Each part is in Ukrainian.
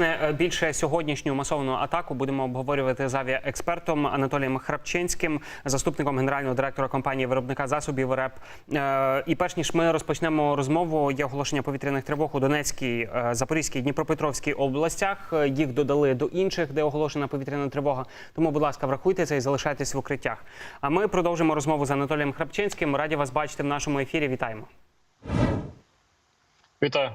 власне е, більше сьогоднішню масовану атаку будемо обговорювати з авіаекспертом Анатолієм Храпчинським, заступником генерального директора компанії виробника засобів РЕП. Е, І перш ніж ми розпочнемо розмову, є оголошення повітряних тривог у Донецькій, е, Запорізькій, Дніпропетровській областях. Їх додали до інших, де оголошена повітряна тривога. Тому, будь ласка, врахуйте це і залишайтесь в укриттях. А ми продовжимо розмову з Анатолієм Храпчинським. Раді вас бачити в нашому ефірі. Вітаємо. Вітаю.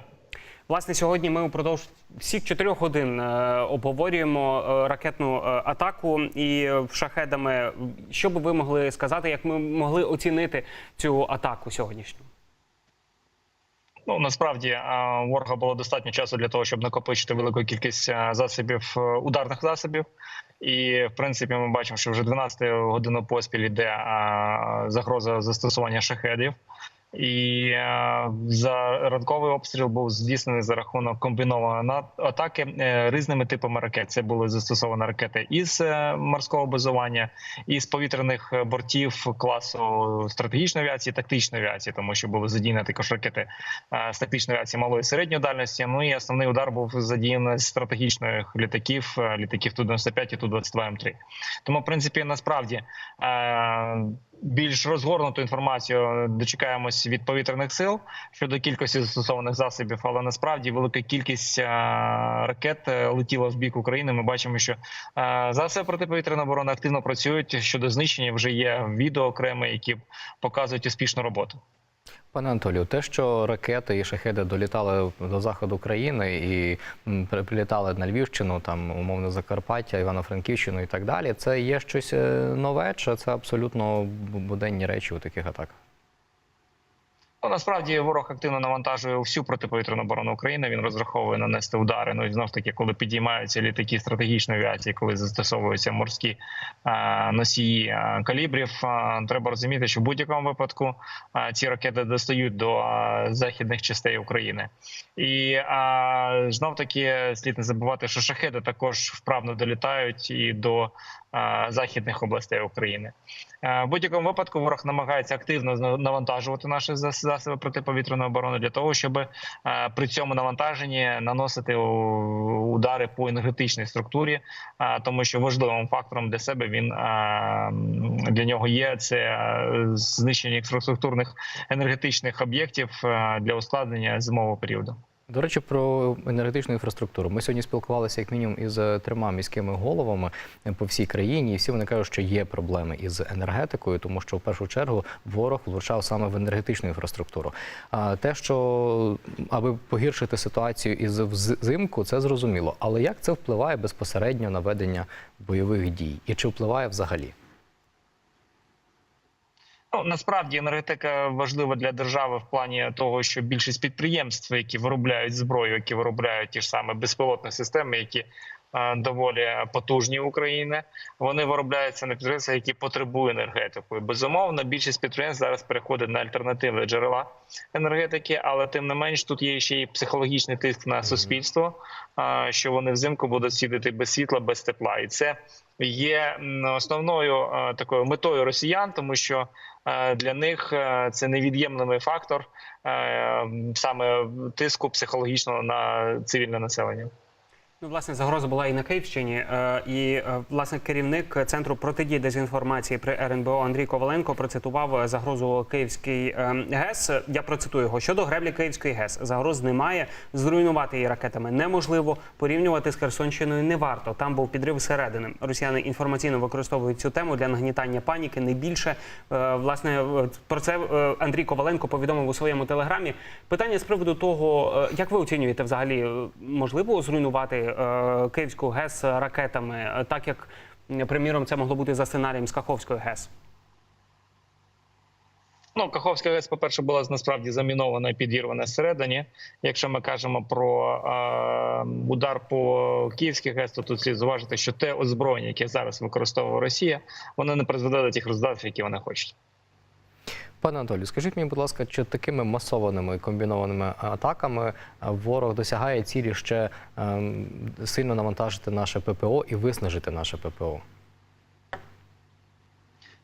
Власне, сьогодні ми упродовж всіх чотирьох годин е, обговорюємо е, ракетну е, атаку і шахедами. Що би ви могли сказати, як ми могли оцінити цю атаку сьогоднішню? Ну насправді ворога було достатньо часу для того, щоб накопичити велику кількість засобів ударних засобів. І в принципі, ми бачимо, що вже 12 годину поспіль іде загроза застосування шахедів. І е, за ранковий обстріл був здійснений за рахунок комбінованої атаки е, різними типами ракет. Це були застосовані ракети із е, морського базування, із повітряних бортів класу стратегічної авіації, тактичної авіації, тому що були задіяні також ракети з тактичної авіації малої і середньої дальності. Ну і основний удар був задіяний з стратегічних літаків, літаків Ту-95 і Ту-22 М3. Тому, в принципі, насправді. Більш розгорнуту інформацію дочекаємось від повітряних сил щодо кількості застосованих засобів, але насправді велика кількість е, ракет е, летіла в бік України. Ми бачимо, що е, засоби протиповітряної оборони активно працюють щодо знищення. Вже є відео окреме, які показують успішну роботу. Пане Анатолію, те, що ракети і шахеди долітали до заходу країни і прилітали на Львівщину, там умовно Закарпаття, Івано-Франківщину і так далі, це є щось е, нове, чи це абсолютно буденні речі у таких атаках? Ну, насправді ворог активно навантажує всю протиповітряну оборону України. Він розраховує нанести удари. Ну і знов таки, коли підіймаються літаки стратегічної авіації, коли застосовуються морські носії калібрів, треба розуміти, що в будь-якому випадку ці ракети достають до західних частей України. І знов таки слід не забувати, що шахеди також вправно долітають і до західних областей України. Е, В будь-якому випадку ворог намагається активно навантажувати наші засоби протиповітряної оборони для того, щоб е, при цьому навантаженні наносити удари по енергетичній структурі, е, тому що важливим фактором для себе він е, для нього є це е, знищення інфраструктурних енергетичних об'єктів е, для ускладнення зимового періоду. До речі, про енергетичну інфраструктуру. Ми сьогодні спілкувалися як мінімум із трьома міськими головами е, по всій країні, і всі вони кажуть, що є проблеми із енергетикою, тому що в першу чергу ворог влучав саме в енергетичну інфраструктуру. А те, що аби погіршити ситуацію із взимку, це зрозуміло. Але як це впливає безпосередньо на ведення бойових дій? І чи впливає взагалі? Ну насправді енергетика важлива для держави в плані того, що більшість підприємств, які виробляють зброю, які виробляють ті ж саме безпілотні системи, які е, доволі потужні в Україні, вони виробляються на підприємствах, які потребують енергетику. І, Безумовно, більшість підприємств зараз переходить на альтернативні джерела енергетики, але тим не менш тут є ще й психологічний тиск на суспільство, е, що вони взимку будуть сидіти без світла, без тепла, і це є основною е, такою метою росіян, тому що для них е, це невід'ємний фактор е, саме тиску психологічного на цивільне населення. Ну, власне, загроза була і на Київщині. е, І е, власне керівник центру протидії дезінформації при РНБО Андрій Коваленко процитував е, загрозу Київський ГЕС. Я процитую його щодо греблі Київської ГЕС. Загроз немає. Зруйнувати її ракетами неможливо. Порівнювати з Херсонщиною не варто. Там був підрив зсередини. Росіяни інформаційно використовують цю тему для нагнітання паніки. Не більше власне про це Андрій Коваленко повідомив у своєму телеграмі. Питання з приводу того, як ви оцінюєте взагалі можливо зруйнувати Київську ГЕС ракетами, е, так як приміром це могло бути за сценарієм з Каховської ГЕС. Ну, Каховська ГЕС, по-перше, була насправді замінована і підірвана всередині. Якщо ми кажемо про е, удар по Київській ГЕС, то тут слід зважити, що те озброєння, яке зараз використовує Росія, воно не призведе до тих результатів, які вони хочуть. Пане Анатолію, скажіть мені, будь ласка, чи такими масованими комбінованими атаками е, ворог досягає цілі ще ем, сильно навантажити наше ППО і виснажити наше ППО?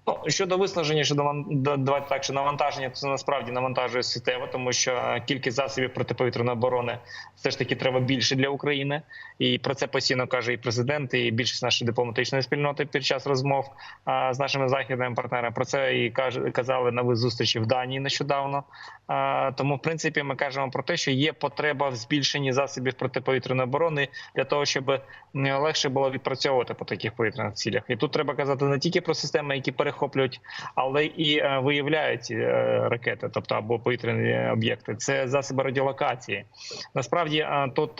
Ну, щодо виснаження, щодо давайте так, що навантаження це насправді навантажує суттєво, тому що е, кількість засобів протиповітряної оборони все ж таки треба більше для України, і про це постійно каже і президент, і більшість нашої дипломатичної спільноти під час розмов а, з нашими західними партнерами. Про це і казали на зустрічі в Данії нещодавно. А, тому, в принципі, ми кажемо про те, що є потреба в збільшенні засобів протиповітряної оборони для того, щоб легше було відпрацьовувати по таких повітряних цілях. І тут треба казати не тільки про системи, які перехоплюють, але і е, виявляють е, ракети, тобто або повітряні об'єкти. Це засоби радіолокації. Насправді е, тут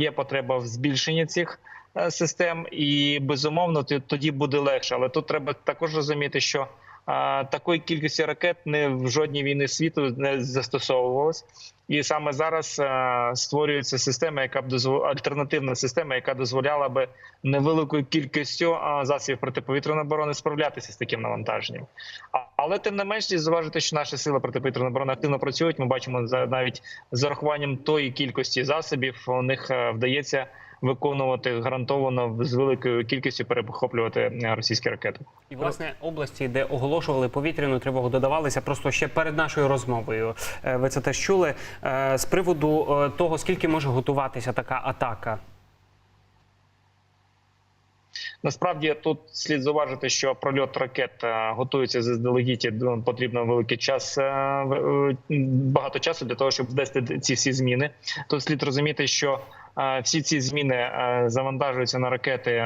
є потреба в збільшенні цих. Систем і безумовно тоді буде легше, але тут треба також розуміти, що а, такої кількості ракет не в жодній війни світу не застосовувалось, і саме зараз а, створюється система, яка б дозво... альтернативна система, яка дозволяла би невеликою кількістю а, засобів протиповітряної оборони справлятися з таким навантаженням. А- Але тим не менш, зважити, що наші сили протиповітряної оборони активно працюють. Ми бачимо за навіть з урахуванням тої кількості засобів, у них е, вдається виконувати гарантовано з великою кількістю перехоплювати е, російські ракети. І власне області, де оголошували повітряну тривогу, додавалися просто ще перед нашою розмовою. Е, Ви це теж чули Е, з приводу того, скільки може готуватися така атака. Насправді тут слід зауважити, що прольот ракет готується заздалегідь. е, Потрібно великий час багато часу для того, щоб ввести ці всі зміни. Тут слід розуміти, що всі ці зміни завантажуються на ракети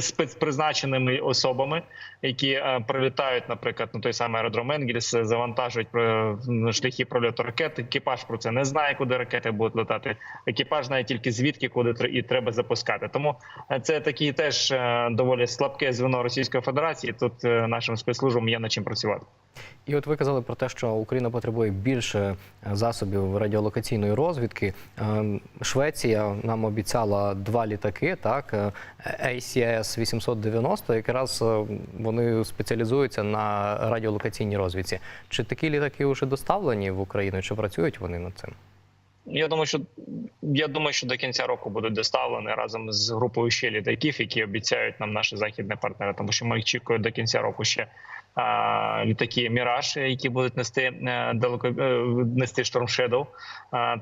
спецпризначеними особами, які прилітають, наприклад, на той самий аеродром Енгельс, завантажують шляхи прольоту ракет. Екіпаж про це не знає, куди ракети будуть летати. Екіпаж знає тільки звідки, куди і треба запускати. Тому це такі теж доволі слабке звено Російської Федерації. Тут е, нашим спецслужбам є над чим працювати. І от ви казали про те, що Україна потребує більше е, засобів радіолокаційної розвідки. Ем, Швеція нам обіцяла два літаки, так е, ACS 890, якраз е, вони спеціалізуються на радіолокаційній розвідці. Чи такі літаки вже доставлені в Україну? Чи працюють вони над цим? Я думаю, що я думаю, що до кінця року будуть доставлені разом з групою ще літаків, які обіцяють нам наші західні партнери, тому що ми їх чекаємо до кінця року ще літаки Міраж, які будуть нести е, далеко е, нести Shadow.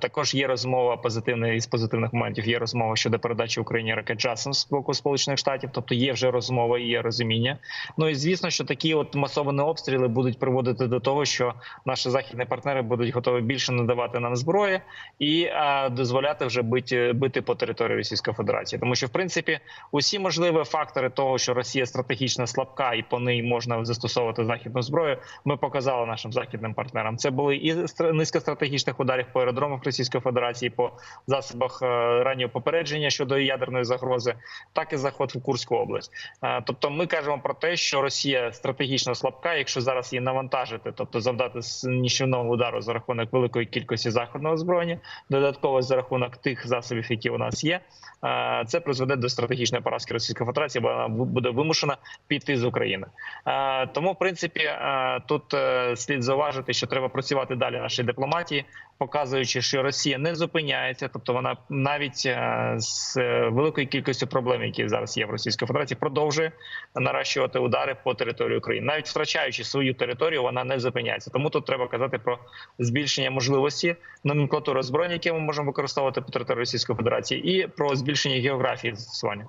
Також є розмова позитивна із позитивних моментів. Є розмова щодо передачі Україні ракет Джасон з боку Сполучених Штатів. Тобто є вже розмова і є розуміння. Ну і звісно, що такі от масовані обстріли будуть приводити до того, що наші західні партнери будуть готові більше надавати нам зброї і дозволяти вже бити, бити по території Російської Федерації, тому що в принципі усі можливі фактори того, що Росія стратегічно слабка і по ній можна застосовувати західну зброю, ми показали нашим західним партнерам. Це були і низка стратегічних ударів по аеродромах Російської Федерації, по засобах е, раннього попередження щодо ядерної загрози, так і заход в Курську область. Е, Тобто, ми кажемо про те, що Росія стратегічно слабка, якщо зараз її навантажити, тобто завдати нічівного удару за рахунок великої кількості західного озброєння, додатково за рахунок тих засобів, які у нас є, е, це призведе до стратегічної поразки Російської Федерації, бо вона буде вимушена піти з України. Е, Тому, в принципі, е, тут е, слід зауважити, що треба працювати далі нашій дипломатії, показуючи, що Росія не зупиняється, тобто вона навіть е, з великою кількістю проблем, які зараз є в Російській Федерації, продовжує наращувати удари по території України, навіть втрачаючи свою територію, вона не зупиняється. Тому тут треба казати про збільшення можливості номенклатури озброєння, які ми можемо використовувати по території Російської Федерації, і про збільшення географії застосування.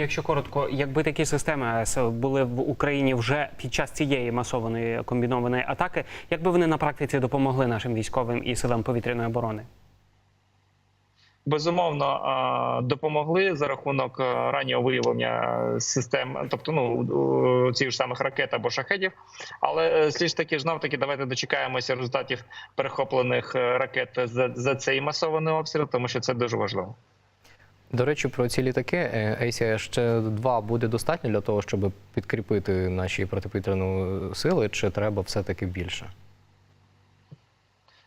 Якщо коротко, якби такі системи були в Україні вже під час цієї масованої комбінованої атаки, як би вони на практиці допомогли нашим військовим і силам повітряної оборони? безумовно допомогли за рахунок раннього виявлення систем, тобто ну цих ж самих ракет або шахедів. Але е, слід ж таки знов таки давайте дочекаємося результатів перехоплених е, ракет за, за цей масований обстріл, тому що це дуже важливо. До речі, про ці літаки е, ще два буде достатньо для того, щоб підкріпити наші протиповітряні сили, чи треба все-таки більше?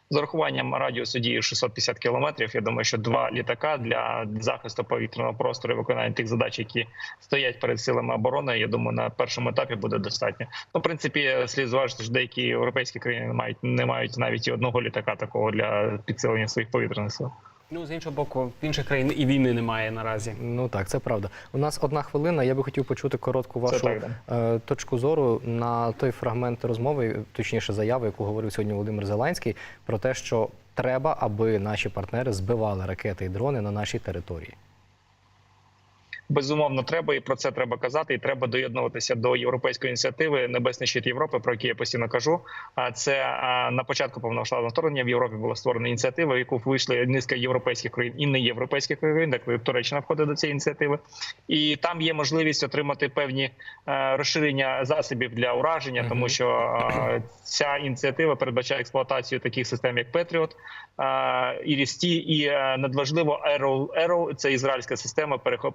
З урахуванням радіусу дії 650 кілометрів. Я думаю, що два літака для захисту повітряного простору і виконання тих задач, які стоять перед силами оборони. Я думаю, на першому етапі буде достатньо. Ну, в принципі, слід зважити, що деякі європейські країни не мають не мають навіть і одного літака такого для підсилення своїх повітряних сил. Ну з іншого боку, в інших країн і війни немає наразі. Ну так, це правда. У нас одна хвилина. Я би хотів почути коротку вашу так, е, точку зору на той фрагмент розмови, точніше заяви, яку говорив сьогодні Володимир Зеленський, про те, що треба, аби наші партнери збивали ракети і дрони на нашій території. Безумовно, треба і про це треба казати. І треба доєднуватися до європейської ініціативи Небесний щит Європи, про які я постійно кажу. А це на початку повномасштабного вторгнення в Європі була створена ініціатива, в яку вийшли низка європейських країн і неєвропейських країн, так Туреччина входить до цієї ініціативи. І там є можливість отримати певні е, розширення засобів для ураження, тому що ця ініціатива передбачає експлуатацію таких систем, як Петріот, Ірісті, і е, надважливо Arrow, Arrow – це ізраїльська система перехо-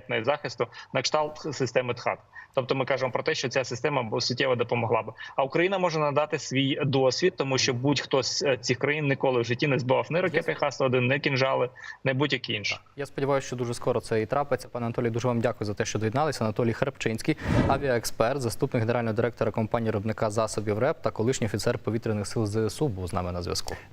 протиракетної захисту на кшталт системи ТХАТ. Тобто ми кажемо про те, що ця система суттєво допомогла б. А Україна може надати свій досвід, тому що будь-хто з е, цих країн ніколи в житті не збивав ні ракети Х-101, ні кінжали, не будь-які інші. Я сподіваюся, що дуже скоро це і трапиться. Пане Анатолій, дуже вам дякую за те, що доєдналися. Анатолій Хребчинський, авіаексперт, заступник генерального директора компанії виробника засобів РЕП та колишній офіцер повітряних сил ЗСУ був з нами на зв'язку.